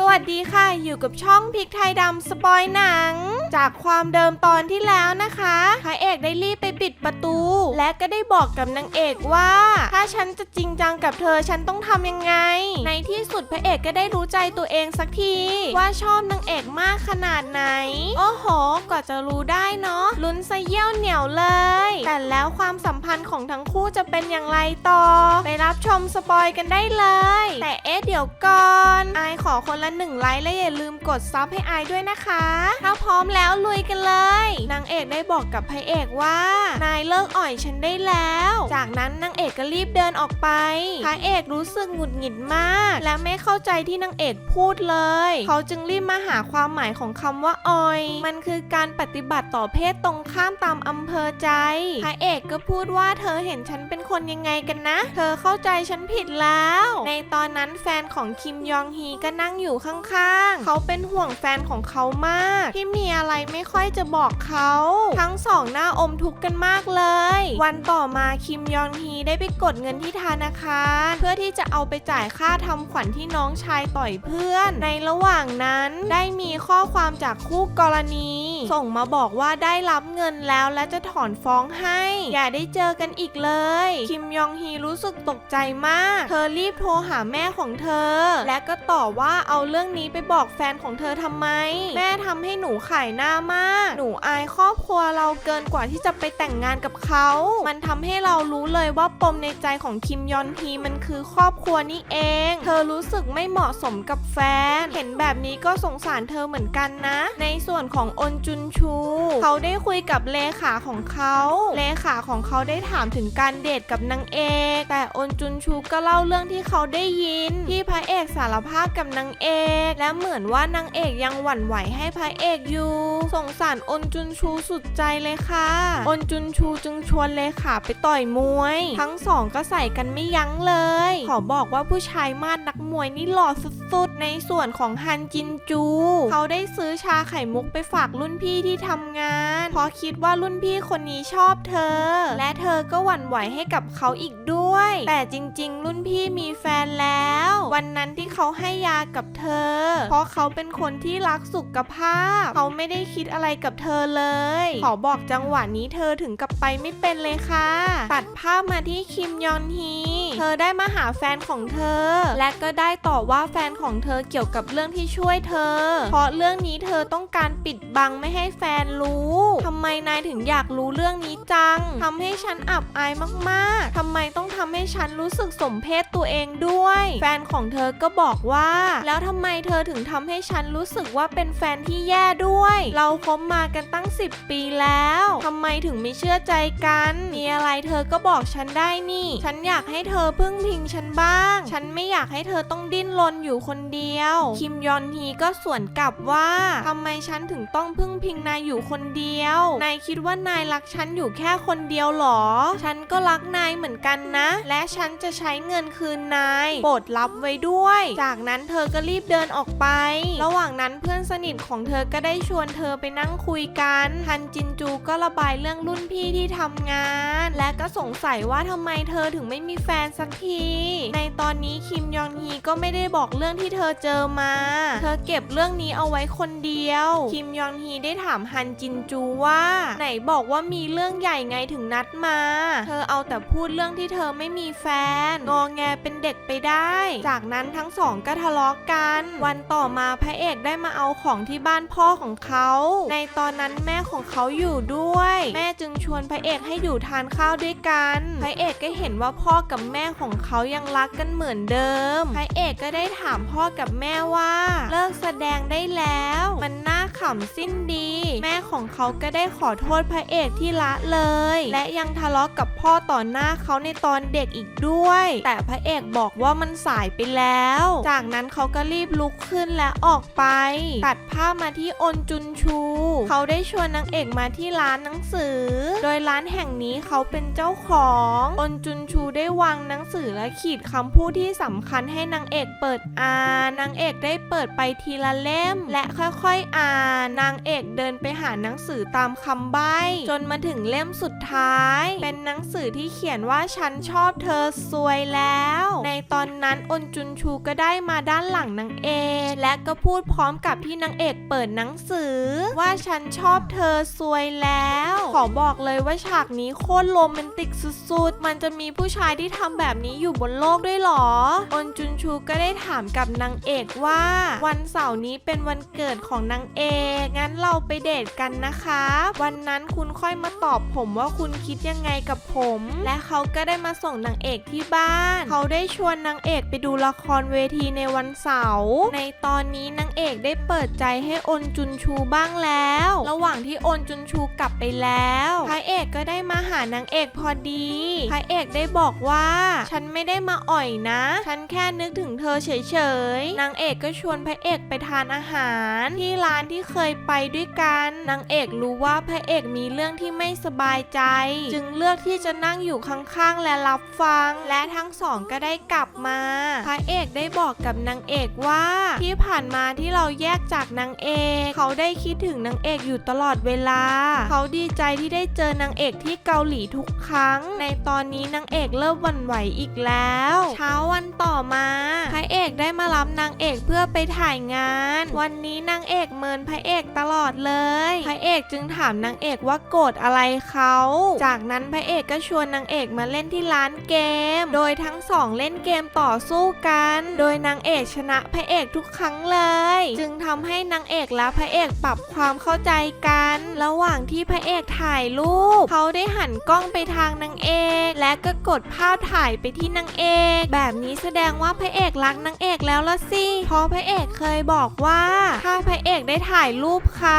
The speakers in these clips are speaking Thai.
สวัสดีค่ะ อยู่กับช่องพริกไทยดำสปอยหนัง จากความเดิมตอนที่แล้วนะคะพระเอกได้รีบไปปิดประตู และก็ได้บอกกับนางเอกว่า ถ้าฉันจะจริงจังกับเธอฉันต้องทำยังไง ในที่สุดพระเอกก็ได้รู้ใจตัวเองสักที ว่าชอบนางเอกมากขนาดไหน โอ้โหกว่าจะรู้ได้เนาะลุ้นซะเยี่ยวเหนียวเลย แต่แล้วความสัมพันธ์ของทั้งคู่จะเป็นอย่างไรต่อ ไปรับชมสปอยกันได้เลย แต่เอ๊ะเดี๋ยวก่อนไอขอคนละหนึ่งไลค์และอย่าลืมกดซับให้อายด้วยนะคะ ถ้าพร้อมแล้วลุยกันเลย นางเอกได้บอกกับพระเอกว่า นายเลิกอ่อยฉันได้แล้ว จากนั้นนางเอกก็รีบเดินออกไปพระเอกรู้สึกหงุดหงิดมาก และไม่เข้าใจที่นางเอกพูดเลย เขาจึงรีบมาหาความหมายของคำว่าอ่อย มันคือการปฏิบัติต่อเพศตรงข้ามตามอำเภอใจพระเอกก็พูดว่าเธอเห็นฉันเป็นคนยังไงกันนะ เธอเข้าใจฉันผิดแล้ว ในตอนนั้นแฟนของคิมยองฮีก็นั่งอยู่ข้างๆ เขาเป็นห่วงแฟนของเขามากที่มีอะไรไม่ค่อยจะบอกเขา ทั้งสองหน้าอมทุกข์กันมากเลย วันต่อมาคิมยองฮีได้ไปกดเงินที่ธนาคาร เพื่อที่จะเอาไปจ่ายค่าทำขวัญที่น้องชายต่อยเพื่อน ในระหว่างนั้นได้มีข้อความจากคู่กรณี ส่งมาบอกว่าได้รับเงินแล้วและจะถอนฟ้องให้ อย่าได้เจอกันอีกเลย คิมยองฮีรู้สึกตกใจมาก เธอรีบโทรหาแม่ของเธอ และก็ต่อว่าเอาเรื่องนี้ไปบอกแฟนของเธอทำไม แม่ทำให้หนูขายหน้ามาก หนูอายครอบครัวเราเกินกว่าที่จะไปแต่งงานกับเขา มันทำให้เรารู้เลยว่าปมในใจของคิมยอนฮีมันคือครอบครัวนี่เอง เธอรู้สึกไม่เหมาะสมกับแฟน เห็นแบบนี้ก็สงสารเธอเหมือนกันนะ ในส่วนของอนจุนชู เขาได้คุยกับเลขาของเขา เลขาของเขาได้ถามถึงการเดทกับนางเอก แต่อนจุนชูก็เล่าเรื่องที่เขาได้ยิน ที่พระเอกสารภาพกับนางเอก และเหมือนว่านางเอกยังหวั่นไหวให้พระเอกอยู่ สงสารอนจุนชูสุดใจเลยค่ะอนจุนชูจึงชวนเลขาไปต่อยมวย ทั้งสองก็ใส่กันไม่ยั้งเลย ขอบอกว่าผู้ชายมาดนักมวยนี่หล่อสุดๆ ในส่วนของฮันจินจู เขาได้ซื้อชาไข่มุกไปฝากรุ่นพี่พี่ที่ทำงาน เพราะคิดว่ารุ่นพี่คนนี้ชอบเธอ และเธอก็หวั่นไหวให้กับเขาอีกด้วยแต่จริง ๆ รุ่นพี่มีแฟนแล้ว วันนั้นที่เขาให้ยากับเธอ เพราะเขาเป็นคนที่รักสุขภาพ เขาไม่ได้คิดอะไรกับเธอเลย ขอบอกจังหวะนี้เธอถึงกับไปไม่เป็นเลยค่ะ ตัดภาพมาที่คิมยอนฮีเธอได้มาหาแฟนของเธอ และก็ได้ต่อว่าแฟนของเธอเกี่ยวกับเรื่องที่ช่วยเธอ เพราะเรื่องนี้เธอต้องการปิดบังไม่ให้แฟนรู้ทำไมนายถึงอยากรู้เรื่องนี้จังทำให้ฉันอับอายมากๆทำไมต้องทำให้ฉันรู้สึกสมเพศตัวเองด้วย แฟนของเธอก็บอกว่า แล้วทำไมเธอถึงทำให้ฉันรู้สึกว่าเป็นแฟนที่แย่ด้วย เราคบมากันตั้ง 10 ปีแล้วทำไมถึงไม่เชื่อใจกัน มีอะไรเธอก็บอกฉันได้นี่ ฉันอยากให้เธอพึ่งพิงฉันบ้าง ฉันไม่อยากให้เธอต้องดิ้นรนอยู่คนเดียว คิมยอนฮีก็สวนกลับว่าทำไมฉันถึงต้องพึ่งพิงนายอยู่คนเดียว นายคิดว่านายรักฉันอยู่แค่คนเดียวหรอ ฉันก็รักนายเหมือนกันนะและฉันจะใช้เงินคืนนายโปรดรับไว้ด้วย จากนั้นเธอก็รีบเดินออกไป ระหว่างนั้นเพื่อนสนิทของเธอก็ได้ชวนเธอไปนั่งคุยกันฮันจินจูก็ระบายเรื่องรุ่นพี่ที่ทำงาน และก็สงสัยว่าทำไมเธอถึงไม่มีแฟนสักที ในตอนนี้คิมยอนฮีก็ไม่ได้บอกเรื่องที่เธอเจอมา เธอเก็บเรื่องนี้เอาไว้คนเดียว คิมยอนฮีได้ถามฮันจินจูว่า ไหนบอกว่ามีเรื่องใหญ่ไงถึงนัดมา เธอเอาแต่พูดเรื่องที่เธอไม่มีแฟน งอแงเป็นเด็กไปได้ จากนั้นทั้งสองก็ทะเลาะกัน วันต่อมาพระเอกได้มาเอาของที่บ้านพ่อของเขา ในตอนนั้นแม่ของเขาอยู่ด้วย แม่จึงชวนพระเอกให้อยู่ทานข้าวด้วยกัน พระเอกก็เห็นว่าพ่อกับแม่ของเขายังรักกันเหมือนเดิม พระเอกก็ได้ถามพ่อกับแม่ว่า เลิกแสดงได้แล้ว มันน่า ขำสิ้นดี แม่ของเขาก็ได้ขอโทษพระเอกที่ละเลย และยังทะเลาะกับพ่อต่อหน้าเขาในตอนเด็กอีกด้วย แต่พระเอกบอกว่ามันสายไปแล้ว จากนั้นเขาก็รีบลุกขึ้นและออกไป ตัดภาพมาที่อนจุนชู เขาได้ชวนนางเอกมาที่ร้านหนังสือ โดยร้านแห่งนี้เขาเป็นเจ้าของอนจุนชูได้วางหนังสือและขีดคำพูดที่สำคัญให้นางเอกเปิดอ่านนางเอกได้เปิดไปทีละเล่ม และค่อยๆอ่านนางเอกเดินไปหาหนังสือตามคำใบ้ จนมาถึงเล่มสุดท้าย เป็นหนังสือที่เขียนว่าฉันชอบเธอสวยแล้ว ในตอนนั้นอนจุนชูก็ได้มาด้านหลังนางเอกและก็พูดพร้อมกับที่นางเอกเปิดหนังสือ ว่าฉันชอบเธอสวยแล้ว ขอบอกเลยว่าฉากนี้โคตรโรแมนติกสุดๆ มันจะมีผู้ชายที่ทำแบบนี้อยู่บนโลกด้วยหรออนจุนชูก็ได้ถามกับนางเอกว่า วันเสาร์นี้เป็นวันเกิดของนางเอกงั้นเราไปเดทกันนะคะ วันนั้นคุณค่อยมาตอบผมว่าคุณคิดยังไงกับผม และเขาก็ได้มาส่งนางเอกที่บ้าน เขาได้ชวนนางเอกไปดูละครเวทีในวันเสาร์ในตอนนี้นางเอกได้เปิดใจให้อน จุนชูบ้างแล้ว ระหว่างที่อน จุนชูกลับไปแล้วพระเอกก็ได้มาหานางเอกพอดีพระเอกได้บอกว่า ฉันไม่ได้มาอ่อยนะ ฉันแค่นึกถึงเธอเฉยๆนางเอกก็ชวนพระเอกไปทานอาหาร ที่ร้านที่เคยไปด้วยกันนางเอกรู้ว่าพระเอกมีเรื่องที่ไม่สบายใจ จึงเลือกที่จะนั่งอยู่ข้างๆและรับฟัง และทั้งสองก็ได้กลับมา พระเอกได้บอกกับนางเอกว่า ที่ผ่านมาที่เราแยกจากนางเอก เขาได้คิดถึงนางเอกอยู่ตลอดเวลา เขาดีใจที่ได้เจอนางเอกที่เกาหลีทุกครั้ง ในตอนนี้นางเอกเริ่มวั่นไหวอีกแล้ว เช้าวันต่อมาพระเอกได้มารับนางเอกเพื่อไปถ่ายงาน วันนี้นางเอกเมินพระระเอกตลอดเลย พระเอกจึงถามนางเอกว่าโกรธอะไรเขา จากนั้นพระเอกก็ชวนนางเอกมาเล่นที่ร้านเกม โดยทั้งสองเล่นเกมต่อสู้กัน โดยนางเอกชนะพระเอกทุกครั้งเลย จึงทำให้นางเอกและพระเอกปรับความเข้าใจกัน ระหว่างที่พระเอกถ่ายรูป เขาได้หันกล้องไปทางนางเอกและและก็กดภาพถ่ายไปที่นางเอก แบบนี้แสดงว่าพระเอกรักนางเอกแล้วละสิเพราะพระเอกเคยบอกว่า ถ้าพระเอกได้ถ่ายรูปใคร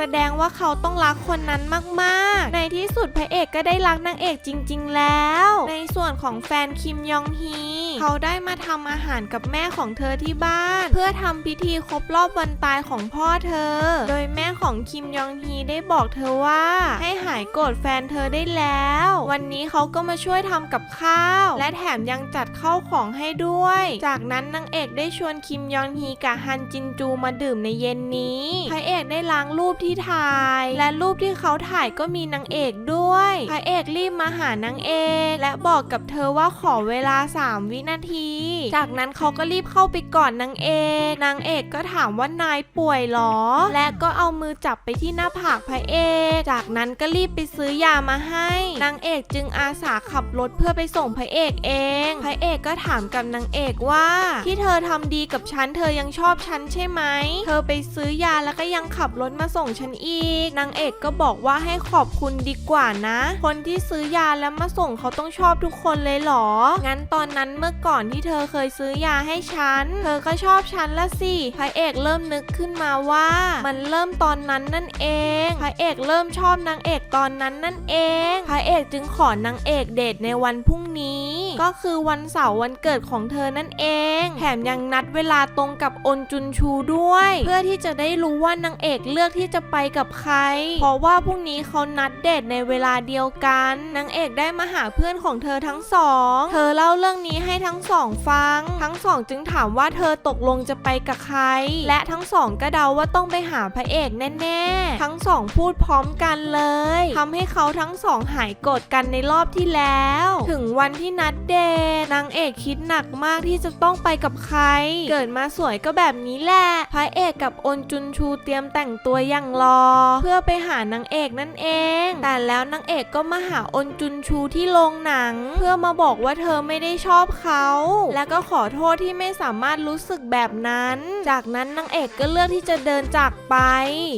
แสดงว่าเขาต้องรักคนนั้นมากๆ ในที่สุดพระเอกก็ได้รักนางเอกจริง ๆ แล้ว ในส่วนของแฟนคิมยองฮีเขาได้มาทำอาหารกับแม่ของเธอที่บ้าน เพื่อทำพิธีครบรอบวันตายของพ่อเธอ โดยแม่ของคิมยองฮีได้บอกเธอว่า ให้หายโกรธแฟนเธอได้แล้ว วันนี้เขาก็มาช่วยทำกับข้าว และแถมยังจัดข้าวของให้ด้วย จากนั้นนางเอกได้ชวนคิมยองฮีกับฮันจินจูมาดื่มในเย็นนี้พระเอกได้ล้างรูปที่ถ่าย และรูปที่เขาถ่ายก็มีนางเอกด้วยพระเอกรีบมาหานางเอกและบอกกับเธอว่าขอเวลา 3 วินาที จากนั้นเขาก็รีบเข้าไปก่อนนางเอกนางเอกก็ถามว่านายป่วยเหรอ และก็เอามือจับไปที่หน้าผากพระเอก จากนั้นก็รีบไปซื้อยามาให้ นางเอกจึงอาสาขับรถเพื่อไปส่งพระเอกเอง พระเอกก็ถามกับนางเอกว่า ที่เธอทำดีกับฉันเธอยังชอบฉันใช่ไหม เธอไปซื้อยาแล้วก็ยังขับรถมาส่งฉันอีก นางเอกก็บอกว่าให้ขอบคุณดีกว่านะ คนที่ซื้อยาแล้วมาส่งเขาต้องชอบทุกคนเลยเหรอ งั้นตอนนั้นเมื่อก่อนที่เธอเคยซื้อยาให้ฉัน เธอก็ชอบฉันละสิ พระเอกเริ่มนึกขึ้นมาว่า มันเริ่มตอนนั้นนั่นเอง พระเอกเริ่มชอบนางเอกตอนนั้นนั่นเอง พระเอกจึงขอนางเอกเดทในวันพรุ่งนี้ ก็คือวันเสาร์วันเกิดของเธอนั่นเอง แถมยังนัดเวลาตรงกับอนจุนชูด้วย เพื่อที่จะได้รู้ว่านางเอกเลือกที่จะไปกับใคร เพราะว่าพรุ่งนี้เขานัดเดทในเวลาเดียวกันนางเอกได้มาหาเพื่อนของเธอทั้งสอง เธอเล่าเรื่องนี้ให้ทั้งสองฟัง ทั้งสองจึงถามว่าเธอตกลงจะไปกับใคร และทั้งสองก็เดาว่าต้องไปหาพระเอกแน่ๆ ทั้งสองพูดพร้อมกันเลยทำให้เขาทั้งสองหายโกรธกันในรอบที่แล้ว ถึงวันที่นัดเดทนางเอกคิดหนักมากที่จะต้องไปกับใคร เกิดมาสวยก็แบบนี้แหละ พระเอกกับอนจุนชูเตรียมแต่งตัวอย่างรอ เพื่อไปหานางเอกนั่นเอง แต่แล้วนางเอกก็มาหาอนจุนชูที่โรงหนัง เพื่อมาบอกว่าเธอไม่ได้ชอบเขา และก็ขอโทษที่ไม่สามารถรู้สึกแบบนั้น จากนั้นนางเอกก็เลือกที่จะเดินจากไป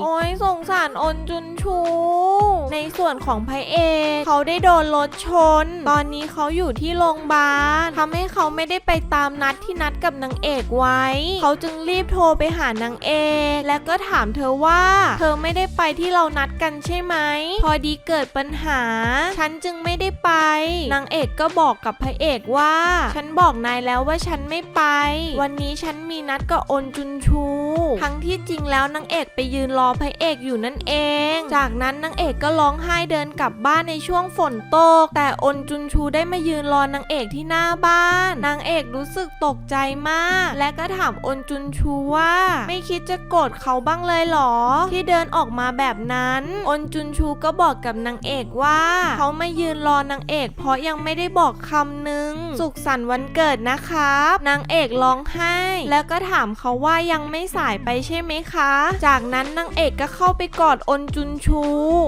โอ้ยสงสารอนจุนชู ในส่วนของพระเอกเขาได้โดนรถชน ตอนนี้เขาอยู่ที่โรงพยาบาลทำให้เขาไม่ได้ไปตามนัดที่นัดกับนางเอกไว้ เขาจึงรีบโทรไปหานางเอก และก็ถามเธอว่า เธอไม่ได้ไปที่เรานัดกันใช่ไหม พอดีเกิดปัญหา ฉันจึงไม่ได้ไป นางเอกก็บอกกับพระเอกว่า ฉันบอกนายแล้วว่าฉันไม่ไป วันนี้ฉันมีนัดกับอนจุนชู ทั้งที่จริงแล้วนางเอกไปยืนรอพระเอกอยู่นั่นเอง จากนั้นนางเอกก็ร้องไห้เดินกลับบ้านในช่วงฝนตก แต่อนจุนชูได้มายืนรอนางเอกที่หน้าบ้าน นางเอกรู้สึกตกใจมาก และก็ถามอนจุนชูว่า ไม่คิดจะโกรธเขาบ้างเลยหรอ ที่เดินออกมาแบบนั้น อนจุนชูก็บอกกับนางเอกว่า เขามายืนรอนางเอก เพราะยังไม่ได้บอกคำนึง สุขสันต์วันเกิดนะครับ นางเอกร้องไห้ แล้วก็ถามเขาว่ายังไม่สายไปใช่ไหมคะ จากนั้นนางเอกก็เข้าไปกอดอนจุนชู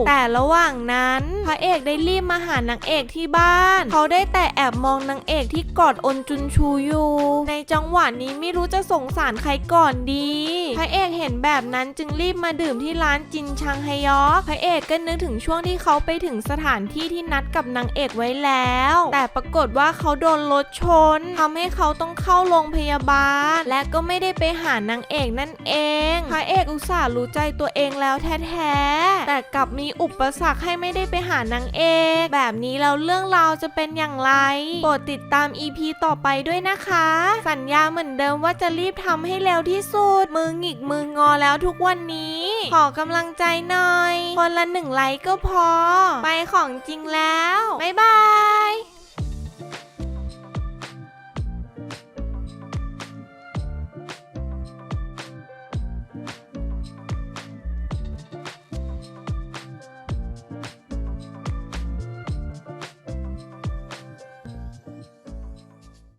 แต่ระหว่างนั้น พระเอกได้รีบมาหานางเอกที่บ้าน เขาได้แต่แอบมองนางเอกที่กอดอนจุนชูอยู่ ในจังหวะนี้ไม่รู้จะสงสารใครก่อนดี พระเอกเห็นแบบนั้นจึงรีบมาดื่มที่ร้านจินชังไฮยอกพระเอกก็นึกถึงช่วงที่เขาไปถึงสถานที่ที่นัดกับนางเอกไว้แล้ว แต่ปรากฏว่าเขาโดนรถชนทำให้เขาต้องเข้าโรงพยาบาล และก็ไม่ได้ไปหานางเอกนั่นเอง พระเอกอุตส่าห์รู้ใจตัวเองแล้วแท้ๆแต่กลับมีอุปสรรคให้ไม่ได้ไปหานางเอก แบบนี้แล้วเรื่องราวจะเป็นอย่างไร โปรดติดตาม EP ต่อไปด้วยนะคะ สัญญาเหมือนเดิมว่าจะรีบทำให้เร็วที่สุด มือหงิกมืองอแล้วทุกวันนี้ ขอกำลังใจหน่อย คนละหนึ่งไลค์ก็พอ ไปของจริงแล้ว บ๊ายบาย